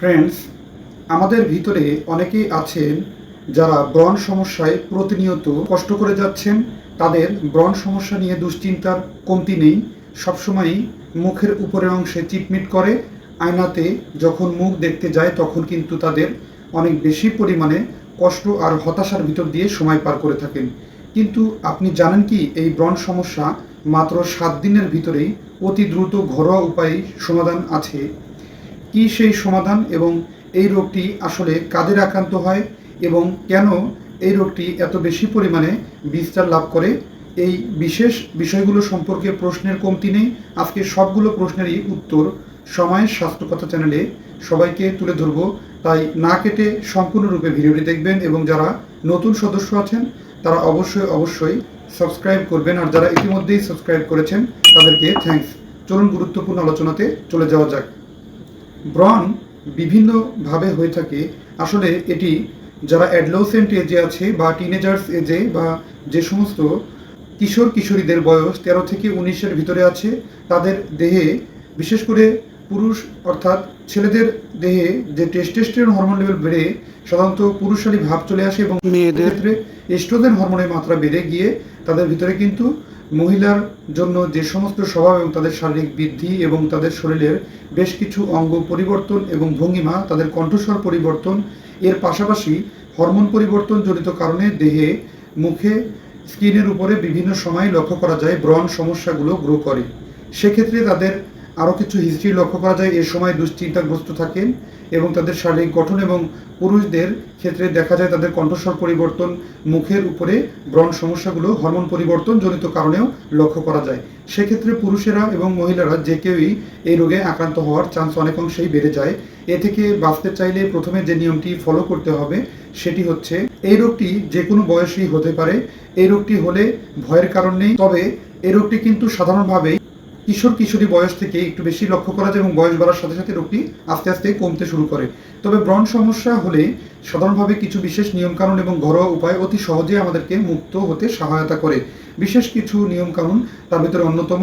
Friends আমাদের ভিতরে অনেকেই আছেন যারা ব্রণ সমস্যায় প্রতিনিয়ত কষ্ট করে যাচ্ছেন। তাদের ব্রণ সমস্যা নিয়ে দুশ্চিন্তার কমতি নেই। সবসময়ই মুখের উপরের অংশে চিটমিট করে। আয়নাতে যখন মুখ দেখতে যায়, তখন কিন্তু তাদের অনেক বেশি পরিমাণে কষ্ট আর হতাশার ভিতর দিয়ে সময় পার করে থাকেন। কিন্তু আপনি জানেন কি, এই ব্রণ সমস্যা মাত্র সাত দিনের ভিতরেই অতি দ্রুত ঘরোয়া উপায়ে সমাধান আছে? কি সেই সমাধান এবং এই রোগটি আসলে কাদের আক্রান্ত হয় এবং কেন এই রোগটি এত বেশি পরিমাণে বিস্তার লাভ করে? এই বিশেষ বিষয়গুলো সম্পর্কে প্রশ্নের কমতি নেই। আজকে সবগুলো প্রশ্নেরই উত্তর সময়ের স্বাস্থ্যকথা চ্যানেলে সবাইকে তুলে ধরবো। তাই না কেটে সম্পূর্ণরূপে ভিডিওটি দেখবেন এবং যারা নতুন সদস্য আছেন, তারা অবশ্যই অবশ্যই সাবস্ক্রাইব করবেন। আর যারা ইতিমধ্যেই সাবস্ক্রাইব করেছেন, তাদেরকে থ্যাঙ্কস চলুন গুরুত্বপূর্ণ আলোচনাতে চলে যাওয়া যাক। ব্রণ বিভিন্নভাবে হয়ে থাকে। আসলে এটি যারা অ্যাডলোসেন্ট এজে আছে বা টিনেজার্স এজে বা যে সমস্ত কিশোর কিশোরীদের বয়স তেরো থেকে উনিশের ভিতরে আছে তাদের দেহে বিশেষ করে পুরুষ অর্থাৎ ছেলেদের দেহে যে টেস্টেস্টেরন হরমোন লেভেল বেড়ে সাধারণত পুরুষালী ভাব চলে আসে এবং মেয়েদের ক্ষেত্রে এস্ট্রোজেন হরমোনের মাত্রা বেড়ে গিয়ে তাদের ভিতরে কিন্তু মহিলার জন্য যে সমস্ত স্বভাব এবং তাদের শারীরিক বৃদ্ধি এবং তাদের শরীরের বেশ কিছু অঙ্গ পরিবর্তন এবং ভঙ্গিমা, তাদের কণ্ঠস্বর পরিবর্তন, এর পাশাপাশি হরমোন পরিবর্তন জনিত কারণে দেহে, মুখে, স্কিনের উপরে বিভিন্ন সময় লক্ষ্য করা যায় ব্রণ সমস্যাগুলো গ্রো করে। সেক্ষেত্রে তাদের আরও কিছু হিস্ট্রি লক্ষ্য করা যায়। এ সময় দুশ্চিন্তাগ্রস্ত থাকেন এবং তাদের শারীরিক গঠন এবং পুরুষদের ক্ষেত্রে দেখা যায় তাদের কণ্ঠস্বর পরিবর্তন, মুখের উপরে ব্রণ সমস্যাগুলো, হরমোন পরিবর্তন জনিত কারণেও লক্ষ্য করা যায়। সেক্ষেত্রে পুরুষেরা এবং মহিলারা যে কেউই এই রোগে আক্রান্ত হওয়ার চান্স অনেক অংশেই বেড়ে যায়। এ থেকে বাঁচতে চাইলে প্রথমে যে নিয়মটি ফলো করতে হবে, সেটি হচ্ছে এই রোগটি যে কোনো বয়সেই হতে পারে। এই রোগটি হলে ভয়ের কারণ নেই, তবে এই রোগটি কিন্তু সাধারণভাবেই কিশোর কিশোরী বয়স থেকে একটু বেশি লক্ষ্য করা যায় এবং বয়স বাড়ার সাথে সাথে রোগটি আস্তে আস্তে কমতে শুরু করে। তবে ব্রণ সমস্যা হলে সাধারণভাবে কিছু বিশেষ নিয়মকানুন এবং ঘরোয়া উপায় অতি সহজে আমাদেরকে মুক্ত হতে সহায়তা করে। বিশেষ কিছু নিয়মকানুন, তার ভিতরে অন্যতম,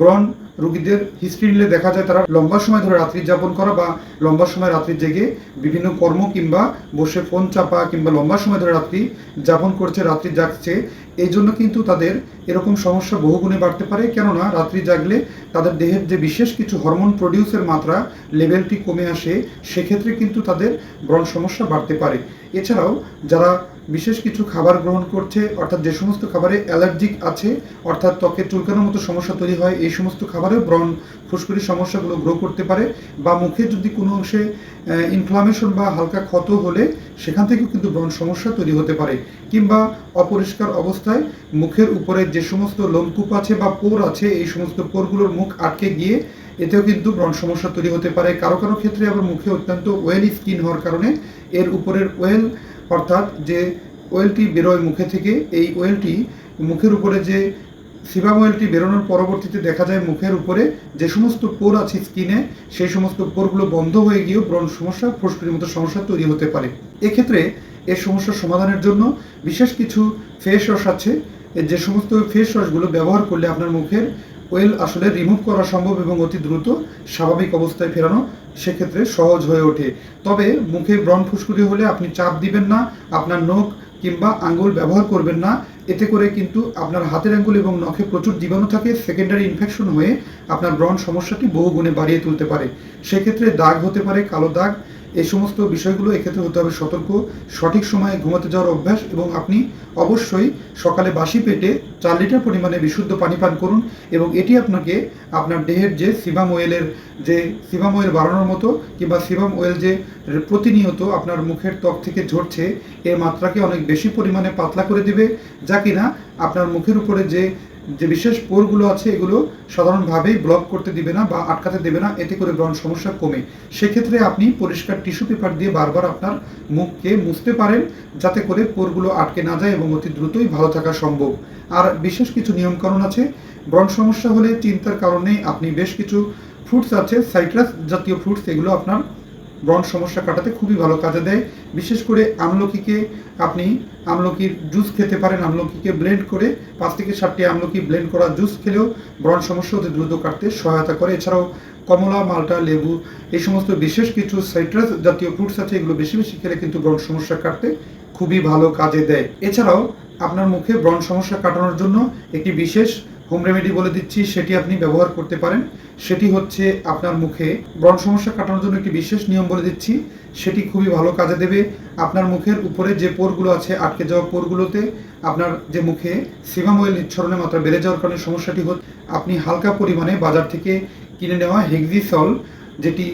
ব্রণ রোগীদের হিস্ট্রি নিলে দেখা যায় তারা লম্বা সময় ধরে রাত্রি যাপন করা বা লম্বা সময় রাত্রি জেগে বিভিন্ন কর্ম কিংবা বসে ফোন চাপা কিংবা লম্বা সময় ধরে রাত্রি যাপন করছে, রাত্রি জাগছে এই জন্য কিন্তু তাদের এরকম সমস্যা বহুগুণে বাড়তে পারে। কেননা রাত্রি জাগলে তাদের দেহের যে বিশেষ কিছু হরমোন প্রডিউসের মাত্রা লেভেলটি কমে আসে, সেক্ষেত্রে কিন্তু তাদের ব্রণ সমস্যা বাড়তে পারে। এছাড়াও যারা বিশেষ কিছু খাবার গ্রহণ করছে, অর্থাৎ যে সমস্ত খাবারে অ্যালার্জিক আছে, অর্থাৎ ত্বকে চুলকানোর মতো সমস্যা তৈরি হয়, এই সমস্ত খাবারেও ব্রণ ফুসকুড়ির সমস্যাগুলো গ্রো করতে পারে বা মুখে যদি কোনো অংশে ইনফ্লামেশন বা হালকা ক্ষত হলে সেখান থেকেও কিন্তু ব্রণ সমস্যা তৈরি হতে পারে। কিংবা অপরিষ্কার অবস্থায় মুখের উপরে যে সমস্ত লোমকূপ আছে বা পোর আছে, এই সমস্ত পোরগুলোর মুখ আটকে গিয়ে এতেও কিন্তু ব্রণ সমস্যা তৈরি হতে পারে। কারও কারও ক্ষেত্রে আবার মুখে অত্যন্ত ওয়েলি স্কিন হওয়ার কারণে এর উপরের ওয়েল অর্থাৎ যে ওয়েলটি বেরোয় মুখে থেকে, এই ওয়েলটি মুখের উপরে যে সিবাম ওয়েলটি বেরোনোর পরবর্তীতে দেখা যায় মুখের উপরে যে সমস্ত পোর আছে স্কিনে সেই সমস্ত পোরগুলো বন্ধ হয়ে গিয়েও ব্রণ সমস্যা ফুসকুড়ির মতো সমস্যা তৈরি হতে পারে। এক্ষেত্রে এর সমস্যার সমাধানের জন্য বিশেষ কিছু ফেস ওয়াশ আছে। যে সমস্ত ফেস ওয়াশগুলো ব্যবহার করলে আপনার মুখের ওয়েল আসলে রিমুভ করা সম্ভব এবং অতি দ্রুত স্বাভাবিক অবস্থায় ফেরানো সেক্ষেত্রে সহজ হয়ে ওঠে। তবে মুখে ব্রণ ফুসকুড়ি হলে আপনি চাপ দিবেন না, আপনার নখ কিংবা আঙ্গুল ব্যবহার করবেন না। এতে করে কিন্তু আপনার হাতের আঙ্গুল এবং নখে প্রচুর জীবাণু থাকে সেকেন্ডারি ইনফেকশন হয়ে আপনার ব্রণ সমস্যাটি বহু গুণে বাড়িয়ে তুলতে পারে। সেক্ষেত্রে দাগ হতে পারে, কালো দাগ এই সমস্ত বিষয়গুলো এক্ষেত্রে হতে হবে সতর্ক, সঠিক সময়ে ঘুমাতে যাওয়ার অভ্যাস এবং আপনি অবশ্যই সকালে বাসি পেটে চার লিটার পরিমাণে বিশুদ্ধ পানি পান করুন এবং এটি আপনাকে আপনার দেহের যে সিবাম ওয়েলের যে সিবাম ওয়েল বাড়ানোর মতো কিংবা সিবাম ওয়েল যে প্রতিনিয়ত আপনার মুখের ত্বক থেকে ঝরছে, এর মাত্রাকে অনেক বেশি পরিমাণে পাতলা করে দিবে, যা কিনা আপনার মুখের উপরে যে যে বিশেষ পোরগুলো আছে, এগুলো সাধারণভাবেই ব্লক করতে দিবে না বা আটকাতে দেবে না, এতে করে ব্রণ সমস্যা কমে। সেক্ষেত্রে আপনি পরিষ্কার টিস্যু পেপার দিয়ে বারবার আপনার মুখকে মুছতে পারেন, যাতে করে পোরগুলো আটকে না যায় এবং অতি দ্রুতই ভালো থাকা সম্ভব। আর বিশেষ কিছু নিয়মকানুন আছে। ব্রণ সমস্যা হলে চিন্তার কারণে আপনি বেশ কিছু ফ্রুটস আছে সাইট্রাস জাতীয় ফ্রুটস এগুলো আপনার ব্রণ সমস্যা কাটাতে খুবই ভালো কাজে দেয়। বিশেষ করে আমলকিকে আপনি, আমলকির জুস খেতে পারেন, আমলকিকে ব্লেন্ড করে পাঁচ থেকে সাতটি আমলকি ব্লেন্ড করা জুস খেলেও ব্রণ সমস্যা অতি দ্রুত কাটতে সহায়তা করে। এছাড়াও কমলা, মালটা, লেবু, এই সমস্ত বিশেষ কিছু সাইট্রাস জাতীয় ফ্রুটস আছে, এগুলো বেশি বেশি খেলে কিন্তু ব্রণ সমস্যা কাটতে খুবই ভালো কাজে দেয়। এছাড়াও আপনার মুখে ব্রণ সমস্যা কাটানোর জন্য একটি বিশেষ হোম রেমেডি বলে দিচ্ছি, সেটি আপনি ব্যবহার করতে পারেন। সেটি হচ্ছে আপনার মুখে ব্রণ সমস্যা কাটানোর জন্য একটি বিশেষ নিয়ম বলে দিচ্ছি। সেটি খুবই ভালো কাজে দেবে। আপনার মুখের উপরে যে পোরগুলো আছে, আটকে যাওয়া পোরগুলোতে আপনার যে মুখে সিবাম অয়েল নিঃসরণের মাত্রা বেড়ে যাওয়ার কারণে সমস্যাটি হচ্ছে, আপনি হালকা পরিমাণে বাজার থেকে কিনে নেওয়া হেক্সিসল, যেটি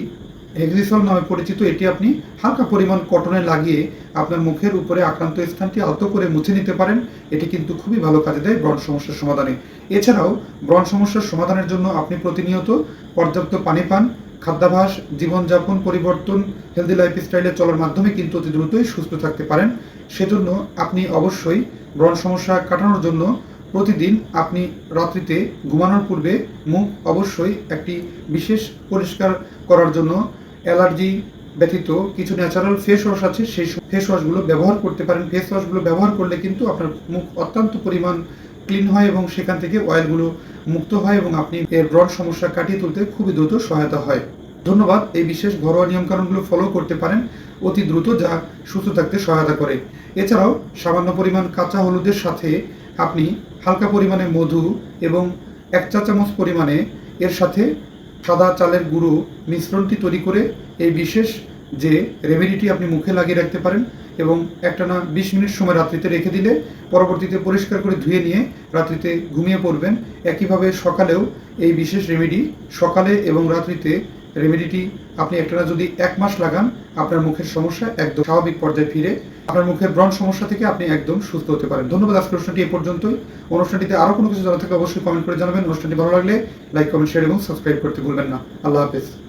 হেক্সিসল নামে পরিচিত, এটি আপনি হালকা পরিমাণ কটনে লাগিয়ে আপনার মুখের উপরে আক্রান্ত স্থানটি আলতো করে মুছে নিতে পারেন। এটি কিন্তু খুবই ভালো কাজে দেয় ব্রণ সমস্যার সমাধানে। এছাড়াও, ব্রণ সমস্যার সমাধানের জন্য আপনি প্রতিনিয়ত পর্যাপ্ত পানি পান। খাদ্যাভ্যাস জীবনযাপন পরিবর্তন হেলদি লাইফস্টাইলে চলার মাধ্যমে কিন্তু অতি দ্রুতই সুস্থ থাকতে পারেন। সেজন্য আপনি অবশ্যই ব্রণ সমস্যা কাটানোর জন্য প্রতিদিন আপনি রাত্রিতে ঘুমানোর পূর্বে মুখ অবশ্যই একটি বিশেষ পরিষ্কার করার জন্য অ্যালার্জি ব্যতীত কিছু ন্যাচারাল ফেস ওয়াশ আছে, সেই ফেস ওয়াশগুলো ব্যবহার করতে পারেন। ফেস ওয়াশগুলো ব্যবহার করলে কিন্তু আপনার মুখ অত্যন্ত পরিমাণ ক্লিন হয় এবং সেখান থেকে অয়েলগুলো মুক্ত হয় এবং আপনি এর ব্রড সমস্যা কাটিয়ে তুলতে খুবই দ্রুত সহায়তা হয়। ধন্যবাদ। এই বিশেষ ঘরোয়া নিয়মকানুনগুলো ফলো করতে পারেন অতি দ্রুত যা সুস্থ থাকতে সহায়তা করে। এছাড়াও সামান্য পরিমাণ কাঁচা হলুদের সাথে আপনি হালকা পরিমাণে মধু এবং এক চা চামচ পরিমাণে এর সাথে সাদা চালের গুঁড়ো মিশ্রণটি তৈরি করে এই বিশেষ যে রেমেডিটি আপনি মুখে লাগিয়ে রাখতে পারেন এবং একটানা বিশ মিনিট সময় রাত্রিতে রেখে দিলে পরবর্তীতে পরিষ্কার করে ধুয়ে নিয়ে রাত্রিতে ঘুমিয়ে পড়বেন। একইভাবে সকালেও এই বিশেষ রেমেডি সকালে এবং রাত্রিতে রেমেডিটি আপনি একটানা যদি এক মাস লাগান, আপনার মুখের সমস্যা একদম স্বাভাবিক পর্যায়ে ফিরে, আপনার মুখের ব্রণ সমস্যা থেকে আপনি একদম সুস্থ হতে পারেন। ধন্যবাদ আজকের অনুষ্ঠানটি এ পর্যন্তই। অনুষ্ঠানটিতে আরও কোনো কিছু জানা থাকে অবশ্যই কমেন্ট করে জানাবেন। অনুষ্ঠানটি ভালো লাগলে লাইক, কমেন্ট, শেয়ার এবং সাবস্ক্রাইব করতে ভুলবেন না। আল্লাহ হাফেজ।